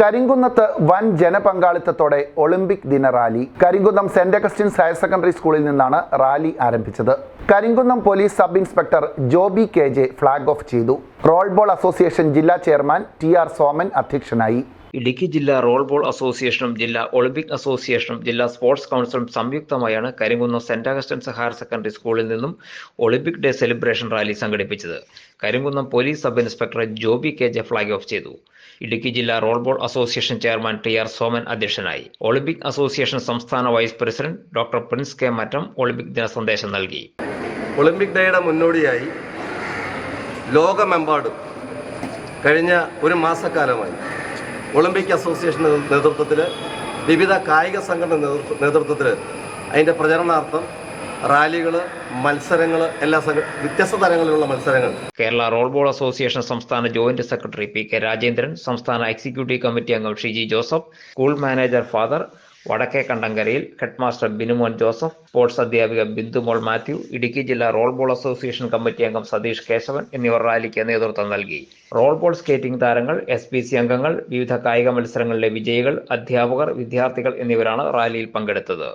കരിങ്കുന്നത്ത് വൻ ജനപങ്കാളിത്തത്തോടെ ഒളിമ്പിക് ദിന rally. Karimkunnam Saint Augustine's higher secondary സ്കൂളിൽ നിന്നാണ് റാലി ആരംഭിച്ചത്. Karimkunnam police sub inspector Joby K J flag off ചെയ്തു. റോൾബോൾ അസോസിയേഷൻ ജില്ലാ ചെയർമാൻ ടി ആർ സോമൻ അധ്യക്ഷനായി. ഇടുക്കി ജില്ലാ റോൾ ബോൾ അസോസിയേഷനും ജില്ലാ ഒളിമ്പിക് അസോസിയേഷനും ജില്ലാ സ്പോർട്സ് കൗൺസിലും സംയുക്തമായാണ് Karimkunnam Saint Augustine's higher secondary സ്കൂളിൽ നിന്നും ഒളിമ്പിക് ഡേ സെലിബ്രേഷൻ റാലി സംഘടിപ്പിച്ചത്. Karimkunnam police sub inspector Joby K J flag off ചെയ്തു. ഇടുക്കി ജില്ലാ roll ball association chairman T R Soman അധ്യക്ഷനായി. ഒളിമ്പിക് അസോസിയേഷൻ സംസ്ഥാന vice president doctor Prince K Mattam Olympic ദിന സന്ദേശം നൽകി. ഒളിമ്പിക് ഡേയുടെ മുന്നോടിയായി ലോകമെമ്പാടും കഴിഞ്ഞ ഒരു മാസക്കാലമായി ഒളിമ്പിക് അസോസിയേഷന്റെ നേതൃത്വത്തിൽ വിവിധ കായിക സംഘടന നേതൃത്വത്തിൽ അതിന്റെ പ്രചരണാർത്ഥം റാലികൾ മത്സരങ്ങൾ എല്ലാ വ്യത്യസ്ത തരങ്ങളിലുള്ള മത്സരങ്ങൾ. കേരള റോൾ ബോൾ അസോസിയേഷൻ സംസ്ഥാന joint secretary P K Rajendran സംസ്ഥാന എക്സിക്യൂട്ടീവ് കമ്മിറ്റി അംഗം Shiji Joseph school manager father Vadakke കണ്ടങ്കരയിൽ headmaster Binumon Joseph sports അധ്യാപിക ബിന്ദുമോൾ മാത്യു ഇടുക്കി ജില്ലാ റോൾ ബോൾ അസോസിയേഷൻ കമ്മിറ്റി അംഗം സതീഷ് കേശവൻ എന്നിവർ റാലിക്ക് നേതൃത്വം നൽകി. റോൾ ബോൾ സ്കേറ്റിംഗ് താരങ്ങൾ എസ് പി സി അംഗങ്ങൾ വിവിധ കായിക മത്സരങ്ങളിലെ വിജയികൾ അധ്യാപകർ വിദ്യാർത്ഥികൾ എന്നിവരാണ് റാലിയിൽ പങ്കെടുത്തത്.